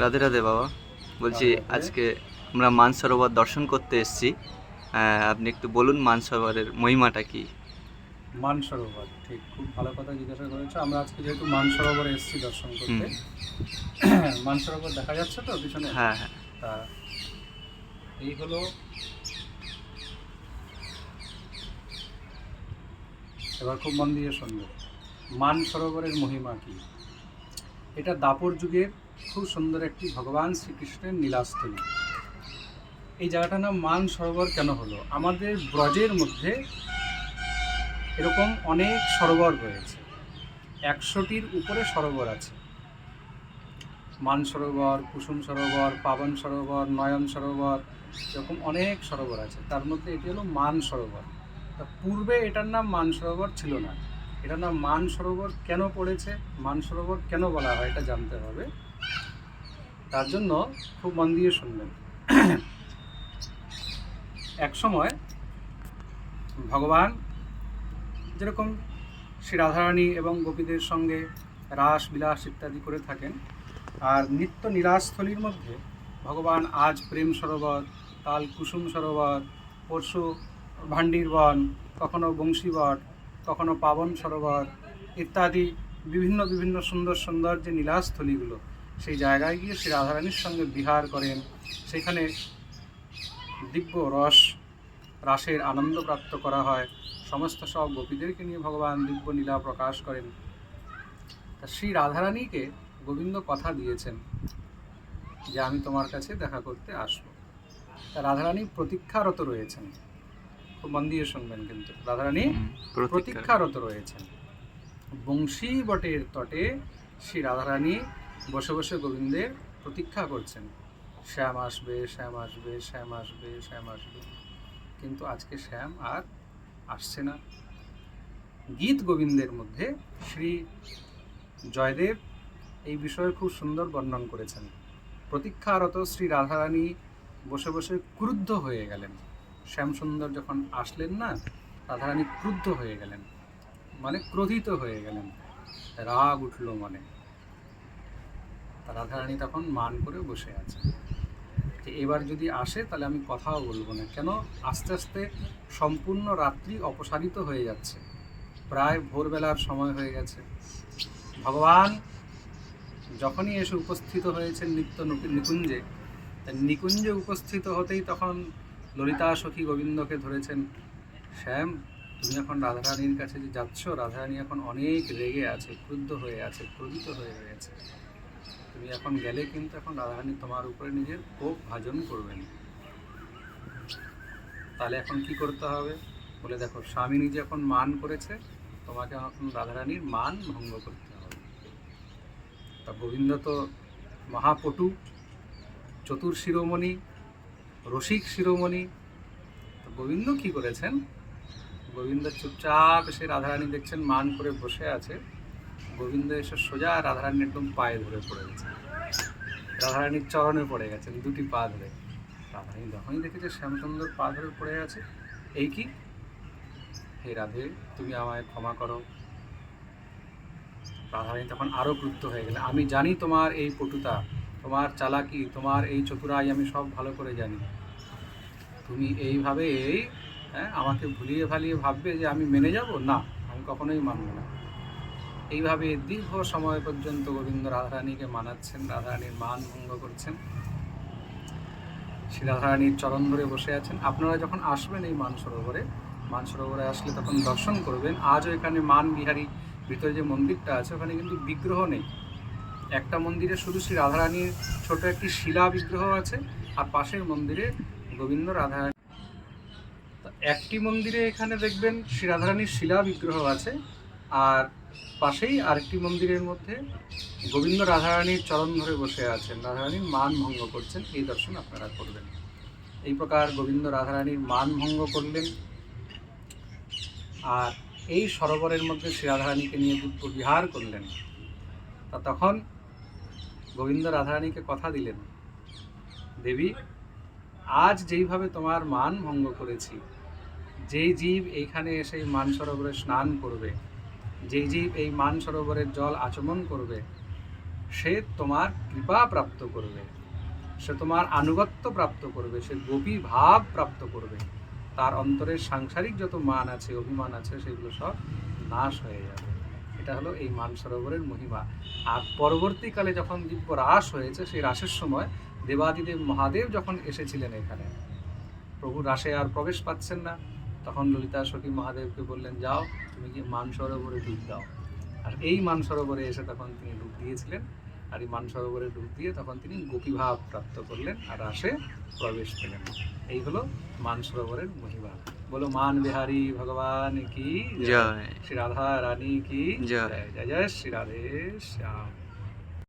রাধে রাধে বাবা। বলছি। আজকে আমরা মানসরোবর দর্শন করতে এসেছি। আপনি একটু বলুন মানসরোবরের মহিমাটা কি? মানসরোবর ঠিক খুব ভালো কথা জিজ্ঞাসা করেছ। আমরা আজকে যেহেতু মানসরোবরে এসেছি দর্শন করতে। মানসরোবর দেখা যাচ্ছে তো পিছনে? হ্যাঁ হ্যাঁ। তা এই হলো এবার খুব মন দিয়ে শুনবে। মান সরোবরের মহিমা কি? এটা দাপর যুগের খুব সুন্দর একটি ভগবান শ্রীকৃষ্ণের নীলাস্থলী এই জায়গাটার নাম মান সরোবর কেন হলো? আমাদের ব্রজের মধ্যে এরকম অনেক সরোবর রয়েছে। একশোটির উপরে সরোবর আছে। মান সরোবর, কুসুম সরোবর, পাবন সরোবর, নয়ন সরোবর, এরকম অনেক সরোবর আছে। তার মধ্যে এটি হলো মান সরোবর। তা পূর্বে এটার নাম মান সরোবর ছিল না। এটার নাম মান সরোবর কেন পড়েছে? মান সরোবর কেন বলা হয়? এটা জানতে হবে। তার জন্য খুব মন দিয়ে শুনবেন। এক সময় ভগবান যেরকম শ্রী রাধারানী এবং গোপীদের সঙ্গে রাস, বিলাস ইত্যাদি করে থাকেন, আর নিত্য নীলাস্থলীর মধ্যে ভগবান আজ প্রেম সরোবর কাল কুসুম সরোবর, পরশু ভান্ডির বন কখনো বংশীবট, কখনো পাবন সরোবর ইত্যাদি বিভিন্ন বিভিন্ন সুন্দর সুন্দর যে নীলাস্থলীগুলো সেই জায়গায় গিয়ে শ্রী রাধারানীর সঙ্গে বিহার করেন। সেখানে দিব্য রস রাসের আনন্দ প্রাপ্ত করা হয়। সমস্ত সব গোপীদেরকে নিয়ে ভগবান দিব্য নীলা প্রকাশ করেন। তা শ্রী রাধারানীকে গোবিন্দ কথা দিয়েছেন যে আমি তোমার কাছে দেখা করতে আসব। তা রাধারানী প্রতীক্ষারত রয়েছেন। খুব মন দিয়ে শুনবেন কিন্তু। রাধারানী প্রতীক্ষারত রয়েছেন। বংশী বটের তটে শ্রী রাধারানী বসে বসে গোবিন্দের প্রতীক্ষা করছেন। শ্যাম আসবে শ্যাম আসবে শ্যাম আসবে শ্যাম আসবে। কিন্তু আজকে শ্যাম আর আসছে না। গীত গোবিন্দের মধ্যে শ্রী জয়দেব এই বিষয়ে খুব সুন্দর বর্ণন করেছেন। প্রতীক্ষারত শ্রী রাধারানী বসে বসে ক্রুদ্ধ হয়ে গেলেন। শ্যামসুন্দর যখন আসলেন না, রাধারানী ক্রুদ্ধ হয়ে গেলেন। মানে ক্রোধিত হয়ে গেলেন। রাগ উঠল মনে। রাধারানী তখন মান করে বসে আছে। যে এবার যদি আসে, তাহলে আমি কথাও বলব না। কেন? আস্তে আস্তে সম্পূর্ণ রাত্রি অপসারিত হয়ে যাচ্ছে। প্রায় ভোরবেলার সময় হয়ে গেছে। ভগবান যখনই এসে উপস্থিত হয়েছেন নিত্য নকি- নিকুঞ্জে নিকুঞ্জে উপস্থিত হতেই তখন ললিতা, সখী, গোবিন্দকে ধরেছেন, শ্যাম, তুমি এখন রাধারানীর কাছে যে যাচ্ছ, রাধারানী এখন অনেক রেগে আছে, ক্রুদ্ধ হয়ে আছে, ক্রোধিত হয়ে রয়েছে। তুমি এখন গেলে কিন্তু এখন রাধারানী তোমার উপরে নিজের কোপ ভাজন করবেন তাহলে এখন কি করতে হবে? বলে দেখো, স্বামী নিজে এখন মান করেছে, তোমাকে এখন রাধারানীর মান ভঙ্গ করতে হবে। তা গোবিন্দ তো মহাপটু, চতুর শিরোমণি, রসিক শিরোমণি। গোবিন্দ কি করেছেন? গোবিন্দ চুপচাপ এসে রাধারানী দেখছেন, মান করে বসে আছে। গোবিন্দ এসে সোজা রাধারানী একদম পায়ে ধরে পড়ে গেছে। রাধারানীর চরণে পড়ে গেছেন দুটি পা ধরে। রাধারানী যখনই দেখেছে শ্যামসুন্দর পা ধরে পড়ে গেছে এই কি? হে রাধে, তুমি আমায় ক্ষমা করো। রাধারানী তখন আরও ক্রুদ্ধ হয়ে গেলেন, আমি জানি তোমার এই পটুতা, তোমার চালাকি, তোমার এই চতুরাই আমি সব ভালো করে জানি। তুমি এইভাবে এই হ্যাঁ আমাকে ভুলিয়ে ভালিয়ে ভাববে যে আমি মেনে যাব? না, আমি কখনোই মানব না। এইভাবে দীর্ঘ সময় পর্যন্ত গোবিন্দ রাধারানীকে মানাচ্ছেন, রাধারানীর মান ভঙ্গ করছেন। শ্রী রাধারানীর চরণ ধরে বসে আছেন। আপনারা যখন আসবেন এই মানসরোবরে মানসরোবরে আসলে তখন দর্শন করবেন। আজও এখানে মান বিহারী ভিতরে যে মন্দিরটা আছে, ওখানে কিন্তু বিগ্রহ নেই। একটা মন্দিরে শুধু শ্রী রাধারানীর ছোট একটি শিলা বিগ্রহ আছে, আর পাশের মন্দিরে গোবিন্দ রাধারানী। একটি মন্দিরে এখানে দেখবেন শ্রী রাধারানীর শিলা বিগ্রহ আছে, আর পাশেই আরেকটি মন্দিরের মধ্যে গোবিন্দ রাধারানীর চরণ ধরে বসে আছেন। রাধারানীর মান ভঙ্গ করছেন, এই দর্শন আপনারা করবেন। এই প্রকার গোবিন্দ রাধারানীর মান ভঙ্গ করলেন। আর এই সরোবরের মধ্যে শ্রী রাধারানীকে নিয়ে দিব্য বিহার করলেন। তা তখন গোবিন্দ রাধারানীকে কথা দিলেন, দেবী, আজ যেইভাবে তোমার মান ভঙ্গ করেছি, যেই জীব এইখানে এসে মান সরোবরে স্নান করবে যেই জীব এই মান সরোবরের জল আচমন করবে, সে তোমার কৃপা প্রাপ্ত করবে, সে তোমার আনুগত্য প্রাপ্ত করবে, সে গোপী ভাব প্রাপ্ত করবে। তার অন্তরে সাংসারিক যত মান আছে, অভিমান আছে, সেগুলো সব নাশ হয়ে যাবে। এটা হলো এই মান সরোবরের মহিমা। আর পরবর্তীকালে যখন দিব্য রাস হয়েছে, সেই রাসের সময় দেবাদিদেব মহাদেব যখন এসেছিলেন এখানে, প্রভু রাসে আর প্রবেশ পাচ্ছেন না। তখন ললিতা সখী মহাদেবকে বললেন যাও তুমি কি মান সরোবরে ডুব দাও। আর এই মান সরোবরে এসে তখন তিনি ডুব দিয়েছিলেন। আর এই মান সরোবরে ডুব দিয়ে তখন তিনি গোপীভাব প্রাপ্ত করলেন আর রাসে প্রবেশ পেলেন। এই হলো মান সরোবরের মহিমা। বলো মান বিহারী ভগবান কি জয়। শ্রী রাধা রানী কি। জয়? জয় জয় শ্রী রাধে শ্যাম।